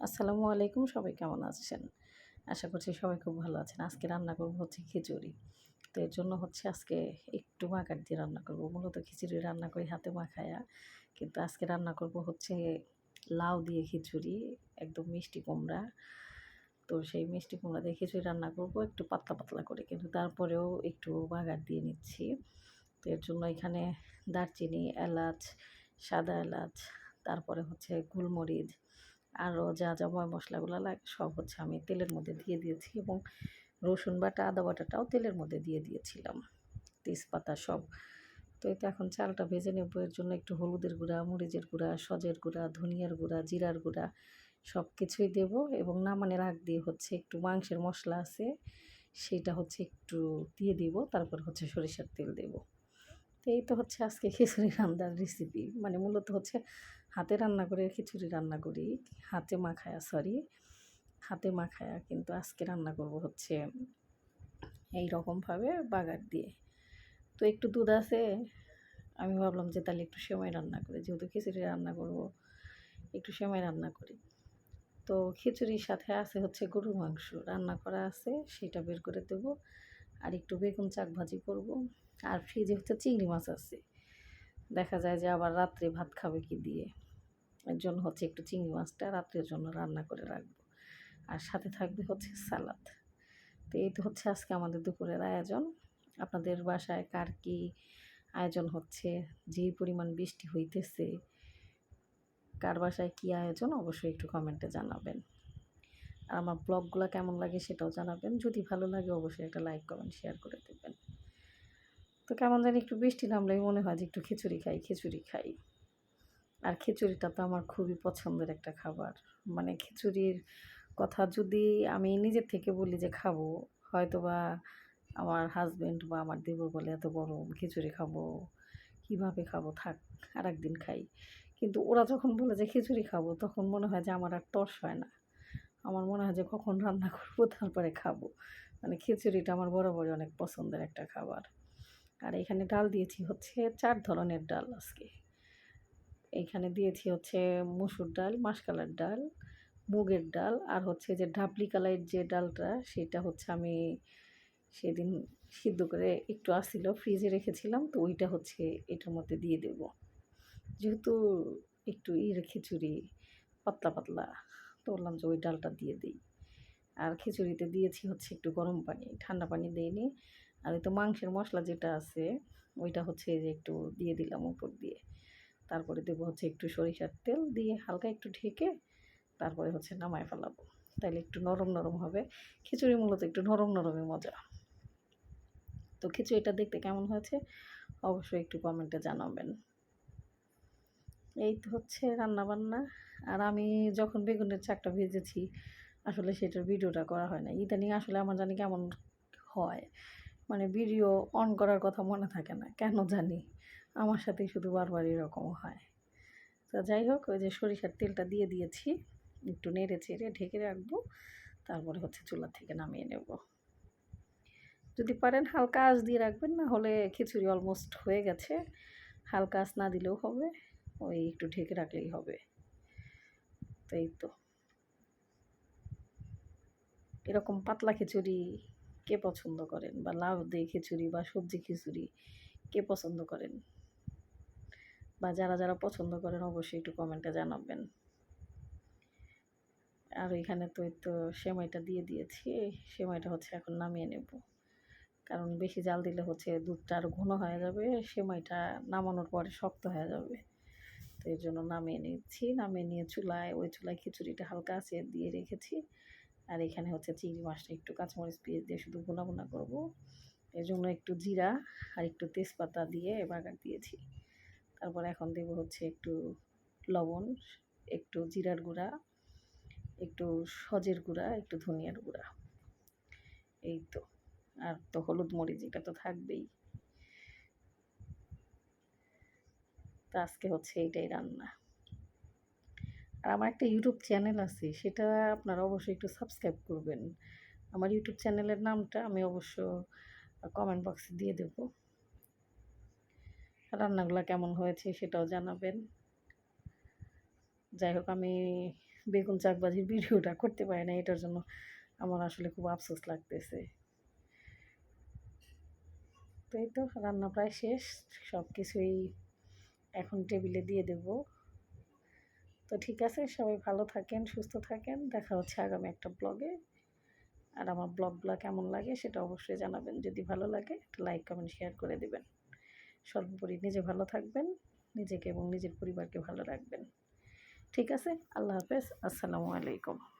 আসসালামু আলাইকুম, সবাই কেমন আছেন? আশা করছি সবাই খুব ভালো আছেন। আজকে রান্না করব হচ্ছে খিচুড়ি। তো এর জন্য হচ্ছে আজকে একটু মাখার দিয়ে রান্না করব। মূলত খিচুড়ি রান্না করি হাতে মাখায়া। কিন্তু আজকে রান্না করব হচ্ছে লাউ দিয়ে খিচুড়ি, একদম মিষ্টি কুমড়া। তো সেই মিষ্টি কুমড়া দিয়ে খিচুড়ি রান্না করব একটু পাতলা পাতলা করে। কিন্তু তারপরেও একটু বাগার দিয়ে নিচ্ছি। তো এর জন্য এখানে দারচিনি, এলাচ, সাদা এলাচ, তারপরে হচ্ছে গোলমরিচ আরও যা যা ময় মশলাগুলো লাগে সব হচ্ছে আমি তেলের মধ্যে দিয়ে দিয়েছি এবং রসুন বাটা, আদা বাটাটাও তেলের মধ্যে দিয়ে দিয়েছিলাম। তেজপাতা সব। তো এতে এখন চালটা ভেজে নেব। এর জন্য একটু হলুদের গুঁড়া, মরিচের গুঁড়া, সজের গুঁড়া, ধনিয়ার গুঁড়া, জিরার গুঁড়া সব কিছুই দেব এবং নামানের আগ দিয়ে হচ্ছে একটু মাংসের মশলা আছে সেটা হচ্ছে একটু দিয়ে দিব। তারপর হচ্ছে সরিষার তেল দেব। তো এই তো হচ্ছে আজকে খিচুড়ি রান্নার রেসিপি মানে মূলত হচ্ছে হাতে রান্না করে খিচুড়ি রান্না করি। হাতে মাখায়া সরি হাতে মাখায়া কিন্তু আজকে রান্না করব হচ্ছে এই রকমভাবে বাগার দিয়ে। তো একটু দুধ আছে, আমি ভাবলাম যে তাহলে একটু সেমাই রান্না করি। যেহেতু খিচুড়ি রান্না করব, একটু সেমাই রান্না করি। তো খিচুড়ির সাথে আছে হচ্ছে গরুর মাংস। রান্না করা আছে, সেটা বের করে দেব। আর একটু বেগুন চাক ভাজি করব। আর ফ্রিজে হচ্ছে চিংড়ি মাছ আছে। দেখা যায় যে আবার রাত্রে ভাত খাবে কি দিয়ে? এর জন্য হচ্ছে একটু চিংড়ি মাছটা রাত্রের জন্য রান্না করে রাখব। আর সাথে থাকবে হচ্ছে সালাদ। তো এই তো হচ্ছে আজকে আমাদের দুপুরের আয়োজন। আপনাদের বাসায় কার কি আয়োজন হচ্ছে? যেই পরিমাণ বৃষ্টি হইতেছে, কার বাসায় কী আয়োজন অবশ্যই একটু কমেন্টে জানাবেন। আর আমার ব্লগগুলো কেমন লাগে সেটাও জানাবেন। যদি ভালো লাগে অবশ্যই একটা লাইক, কমেন্ট, শেয়ার করে দেবেন। তো কেমন জানি একটু বৃষ্টি নামলেই মনে হয় যে একটু খিচুড়ি খাই খিচুড়ি খাই। আর খিচুড়িটা তো আমার খুবই পছন্দের একটা খাবার। মানে খিচুড়ির কথা যদি আমি নিজের থেকে বলি যে খাব হয়তো বা আমার হাজব্যান্ড বা আমার দেবর বলে, এত গরম, খিচুড়ি খাব, কীভাবে খাব? থাক আর একদিন খাই। কিন্তু ওরা যখন বলে যে খিচুড়ি খাব, তখন মনে হয় যে আমার আর তর্স হয় না। আমার মনে হয় যে কখন রান্না করব, তারপরে খাব। মানে খিচুড়িটা আমার বরাবরই অনেক পছন্দের একটা খাবার। আর এখানে ডাল দিয়েছি হচ্ছে চার ধরনের ডাল আজকে। এইখানে দিয়েছি হচ্ছে মুসুর ডাল, মাসকালার ডাল, মুগের ডাল আর হচ্ছে যে ডাবলি কালারের যে ডালটা সেটা হচ্ছে আমি সেদিন সিদ্ধ করে একটু আসছিল ফ্রিজে রেখেছিলাম, তো ওইটা হচ্ছে এটার মধ্যে দিয়ে দেব। যেহেতু একটু ইর খিচুড়ি, পাতলা পাতলা, তো বললাম যে ওই ডালটা দিয়ে দিই। আর খিচুড়িতে দিয়েছি হচ্ছে একটু গরম পানি, ঠান্ডা পানি দিইনি। আর ওই তো মাংসের মশলা যেটা আছে, ওইটা হচ্ছে যে একটু দিয়ে দিলাম উপর দিয়ে। তারপরে দেবো হচ্ছে একটু সরিষার তেল দিয়ে হালকা একটু ঢেকে তারপরে হচ্ছে নামায় ফেলাবো। তাইলে একটু নরম নরম হবে। খিচুড়ি মূলত একটু নরম নরমই মজা। তো খিচুড়িটা দেখতে কেমন হয়েছে? অবশ্যই একটু কমেন্টে জানাবেন। এই তো হচ্ছে রান্নাবান্না। আর আমি যখন বেগুনের চাকটা ভেজেছি, আসলে সেটার ভিডিওটা করা হয় না ইদানিং আসলে আমার জানি কেমন হয়। মানে ভিডিও অন করার কথা মনে থাকে না, কেন জানি? আমার সাথেই শুধু বারবার এরকম হয়। তো যাই হোক, ওই যে সরিষার তেলটা দিয়ে দিয়েছি, একটু নেড়ে চেড়ে ঢেকে রাখব, তারপরে হচ্ছে চুলা থেকে নামিয়ে নেব। যদি পারেন হালকা আঁচ দিয়ে রাখবেন, না হলে খিচুড়ি অলমোস্ট হয়ে গেছে। হালকা আঁচ না দিলেও হবে, ওই একটু ঢেকে রাখলেই হবে। তো এই তো। এরকম পাতলা খিচুড়ি কে পছন্দ করেন? বা লাউ দিয়ে খিচুড়ি বা সবজি খিচুড়ি কে পছন্দ করেন? বা যারা যারা পছন্দ করেন অবশ্যই একটু কমেন্টে জানাবেন। আর এখানে তো তো সেমাইটা দিয়ে দিয়েছি সেমাইটা হচ্ছে এখন নামিয়ে নেব। কারণ বেশি জাল দিলে হচ্ছে দুধটা আরও ঘন হয়ে যাবে, সেমাইটা নামানোর পরে শক্ত হয়ে যাবে। তো এর জন্য নামিয়ে নিচ্ছি, নামিয়ে নিয়ে চুলায়, ওই চুলায় খিচুড়িটা হালকা আছে দিয়ে রেখেছি। আর এখানে হচ্ছে চিংড়ি মাছটা একটু কাঁচামরিচ পেঁয়াজ দিয়ে শুধু ভুনা ভুনা করব। এর জন্য একটু জিরা আর একটু তেজপাতা দিয়ে বাগার দিয়েছি। তারপর এখন দেবো হচ্ছে একটু লবণ, একটু জিরার গুঁড়া, একটু সজের গুঁড়া, একটু ধনিয়ার গুঁড়া। এই তো। আর তো হলুদ মরিচ এটা তো থাকবেই। তো আজকে হচ্ছে এইটাই রান্না। আর আমার একটা ইউটিউব চ্যানেল আছে, সেটা আপনারা অবশ্যই একটু সাবস্ক্রাইব করবেন। আমার ইউটিউব চ্যানেলের নামটা আমি অবশ্য কমেন্ট বক্সে দিয়ে দেব। রান্নাগুলো কেমন হয়েছে সেটাও জানাবেন। যাই হোক, আমি বেগুন চাকবাজির ভিডিওটা করতে পারি না এটার জন্য আমার আসলে খুব আফসোস লাগতেছে। তো এই তো, রান্না প্রায় শেষ সব কিছুই এখন টেবিলে দিয়ে দেব। তো ঠিক আছে, সবাই ভালো থাকেন, সুস্থ থাকেন। দেখা হচ্ছে আগামী একটা ব্লগে আর আমার ব্লগগুলো কেমন লাগে সেটা অবশ্যই জানাবেন। যদি ভালো লাগে, একটা লাইক কমেন্ট শেয়ার করে দেবেন। সর্বোপরি নিজে ভালো থাকবেন, নিজেকে এবং নিজের পরিবারকে ভালো রাখবেন। ঠিক আছে, আল্লাহ হাফেজ, আসসালামু আলাইকুম।